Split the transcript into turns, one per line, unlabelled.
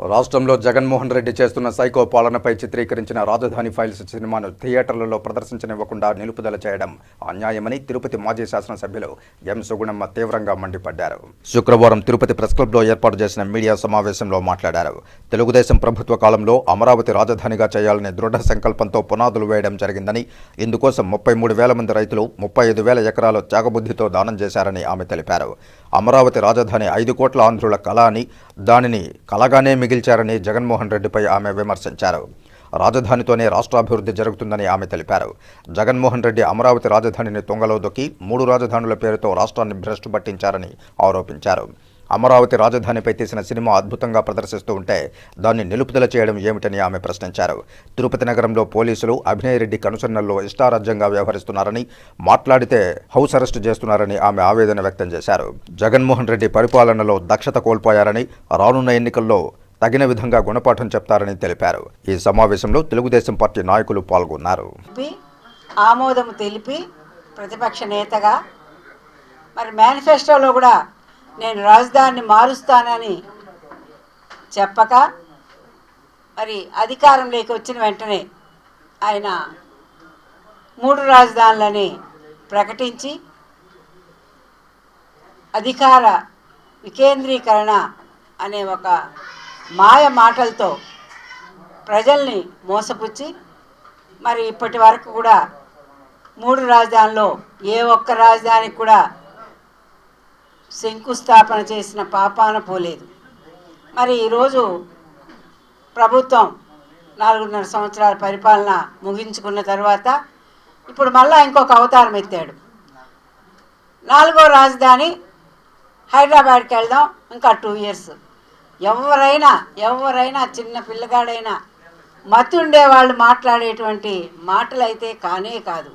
రాష్ట్రంలో జగన్మోహన్ రెడ్డి చేస్తున్న సైకో పాలనపై చిత్రీకరించిన రాజధాని ఫైల్స్ సినిమాను థియేటర్లలో ప్రదర్శించనివ్వకుండా నిలుపుదల చేయడం అన్యాయమని తిరుపతి మాజీ శాసనసభ్యులు ఎం సుగుణమ్మ తీవ్రంగా మండిపడ్డారు. శుక్రవారం తిరుపతి ప్రెస్ క్లబ్లో ఏర్పాటు చేసిన మీడియా సమావేశంలో మాట్లాడారు. తెలుగుదేశం ప్రభుత్వ కాలంలో అమరావతి రాజధానిగా చేయాలనే దృఢ సంకల్పంతో పునాదులు వేయడం జరిగిందని ఇందుకోసం ముప్పై మూడు వేల మంది రైతులు ముప్పై ఐదు వేల ఎకరాలు త్యాగబుద్ధితో దానం చేశారని ఆమె తెలిపారు. అమరావతి రాజధాని ఐదు కోట్ల ఆంధ్రుల కళ అని దానిని కలగానే మిగిల్చారని జగన్మోహన్ రెడ్డిపై ఆమె విమర్శించారు. రాజధానితోనే రాష్ట్రాభివృద్ధి జరుగుతుందని ఆమె తెలిపారు. జగన్మోహన్ రెడ్డి అమరావతి రాజధానిని తొంగలో దొక్కి మూడు రాజధానుల పేరుతో రాష్ట్రాన్ని భ్రష్టు పట్టించారని ఆరోపించారు. అమరావతి రాజధానిపై తీసిన సినిమా అద్భుతంగా ప్రదర్శిస్తూ ఉంటే దాన్ని నిలుపుదల చేయడం ఏమిటని ఆమె ప్రశ్నించారు. తిరుపతి నగరంలో పోలీసులు అభినయ్ రెడ్డి కనుసన్నల్లో ఇష్టారాజ్యంగా వ్యవహరిస్తున్నారని మాట్లాడితే హౌస్ అరెస్ట్ చేస్తున్నారని ఆమె ఆవేదన వ్యక్తం చేశారు. జగన్మోహన్ రెడ్డి పరిపాలనలో దక్షత కోల్పోయారని రానున్న ఎన్నికల్లో తగిన విధంగా గుణపాఠం చెప్తారని తెలిపారు. ఈ సమావేశంలో తెలుగుదేశం పార్టీ నాయకులు పాల్గొన్నారు.
ఆమోదం తెలిపి ప్రతిపక్ష నేతగా మరి మేనిఫెస్టోలో కూడా నేను రాజధానిని మారుస్తానని చెప్పక మరి అధికారంలోకి వచ్చిన వెంటనే ఆయన మూడు రాజధానులని ప్రకటించి అధికార వికేంద్రీకరణ అనే ఒక మాయ మాటలతో ప్రజల్ని మోసపుచ్చి మరి ఇప్పటి వరకు కూడా మూడు రాజధానిలో ఏ ఒక్క రాజధానికి కూడా శంకుస్థాపన చేసిన పాపాన పోలేదు. మరి ఈరోజు ప్రభుత్వం నాలుగున్నర సంవత్సరాల పరిపాలన ముగించుకున్న తర్వాత ఇప్పుడు మళ్ళా ఇంకొక అవతారం ఎత్తాడు. నాలుగో రాజధాని హైదరాబాద్కి వెళ్దాం ఇంకా టూ ఇయర్స్. ఎవరైనా ఎవరైనా చిన్న పిల్లగాడైనా మత్తుండే వాళ్ళు మాట్లాడేటువంటి మాటలైతే కానే కాదు.